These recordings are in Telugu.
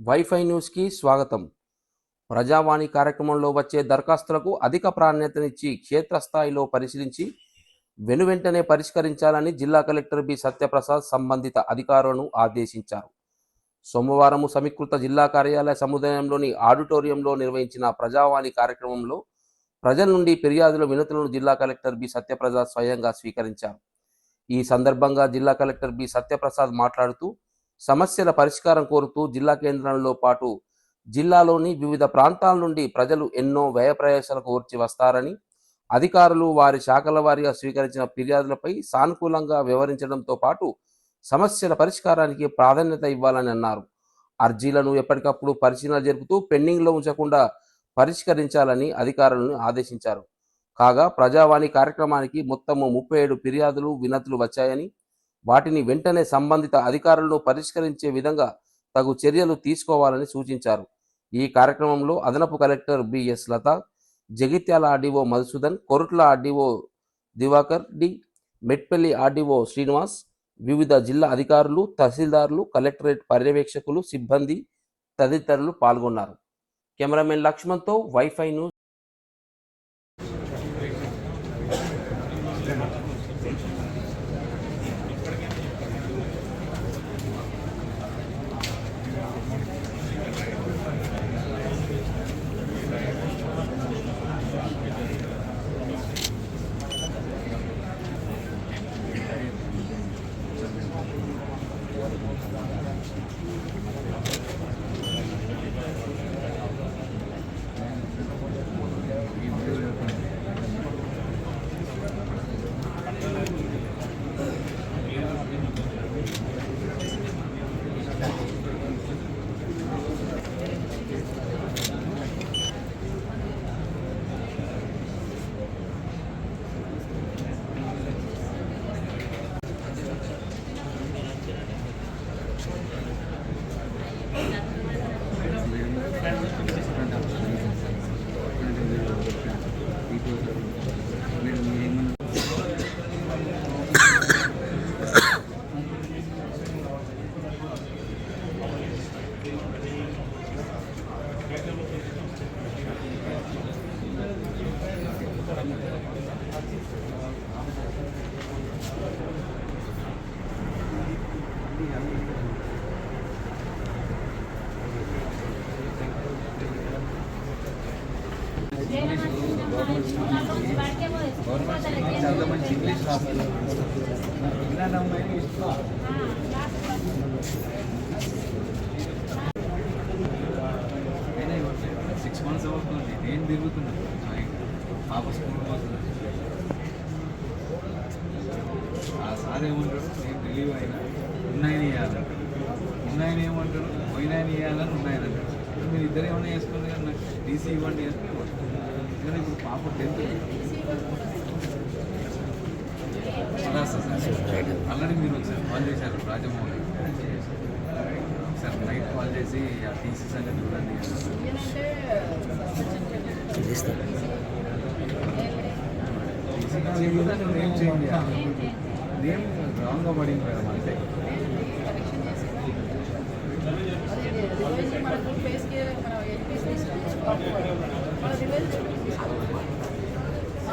వైఫై న్యూస్కి స్వాగతం. ప్రజావాణి కార్యక్రమంలో వచ్చే దరఖాస్తులకు అధిక ప్రాధాన్యతనిచ్చి క్షేత్రస్థాయిలో పరిశీలించి వెనువెంటనే పరిష్కరించాలని జిల్లా కలెక్టర్ బి. సత్యప్రసాద్ సంబంధిత అధికారులను ఆదేశించారు. సోమవారం సమీకృత జిల్లా కార్యాలయ సముదాయంలోని ఆడిటోరియంలో నిర్వహించిన ప్రజావాణి కార్యక్రమంలో ప్రజల నుండి ఫిర్యాదుల వినతులను జిల్లా కలెక్టర్ బి. సత్యప్రసాద్ స్వయంగా స్వీకరించారు. ఈ సందర్భంగా జిల్లా కలెక్టర్ బి. సత్యప్రసాద్ మాట్లాడుతూ సమస్యల పరిష్కారం కోరుతూ జిల్లా కేంద్రంలో పాటు జిల్లాలోని వివిధ ప్రాంతాల నుండి ప్రజలు ఎన్నో వ్యయ ప్రయాసాలకు ఓర్చి వస్తారని అధికారులు వారి శాఖల వారీగా స్వీకరించిన ఫిర్యాదులపై సానుకూలంగా వ్యవహరించడంతో పాటు సమస్యల పరిష్కారానికి ప్రాధాన్యత ఇవ్వాలని అన్నారు. అర్జీలను ఎప్పటికప్పుడు పరిశీలన జరుపుతూ పెండింగ్లో ఉంచకుండా పరిష్కరించాలని అధికారులను ఆదేశించారు. కాగా ప్రజావాణి కార్యక్రమానికి మొత్తము ముప్పై ఏడు ఫిర్యాదులు వినతులు వచ్చాయని వాటిని వెంటనే సంబంధిత అధికారులను పరిష్కరించే విధంగా తగు చర్యలు తీసుకోవాలని సూచించారు. ఈ కార్యక్రమంలో అదనపు collector BS Latha Jagtial RDO Madhusudan Korutla RDO Divakar D. Metpalli RDO Srinivas వివిధ జిల్లా అధికారులు తహసీల్దార్లు కలెక్టరేట్ పర్యవేక్షకులు సిబ్బంది తదితరులు పాల్గొన్నారు. Cameraman లక్ష్మణ్తో wifi news. フフフ。చాలా మంచి ఇంగ్లీష్ సిక్స్ మంత్స్ అవుతుంది నేను తిరుగుతున్నా పాప స్కూల్ పోతుంది ఆ సార్ ఏమంటాడు నేను రిలీవ్ అయినా ఉన్నాయని ఉన్నాయని ఏమంటారు పోయినాయని ఇవ్వాలని ఉన్నాయని అంటారు ఇప్పుడు మీరు ఇద్దరు ఏమైనా వేసుకోండి కానీ నాకు టీసీ ఇవ్వండి వేసుకుని కానీ ఇప్పుడు పాప టెన్త్ ఆల్రెడీ మీరు ఒకసారి కాల్ చేశారు రాజమౌళి ఒకసారి నైట్ కాల్ చేసి ఆ టీసీ సంగతి చూడండి నేమ్ చేయండి నేమ్ రాంగ్గా పడింది మేడం అంతే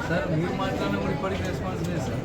సార్ మీరు మాట్లాడిన కూడా ఇప్పటికి రెస్పాన్స్ లేదు సార్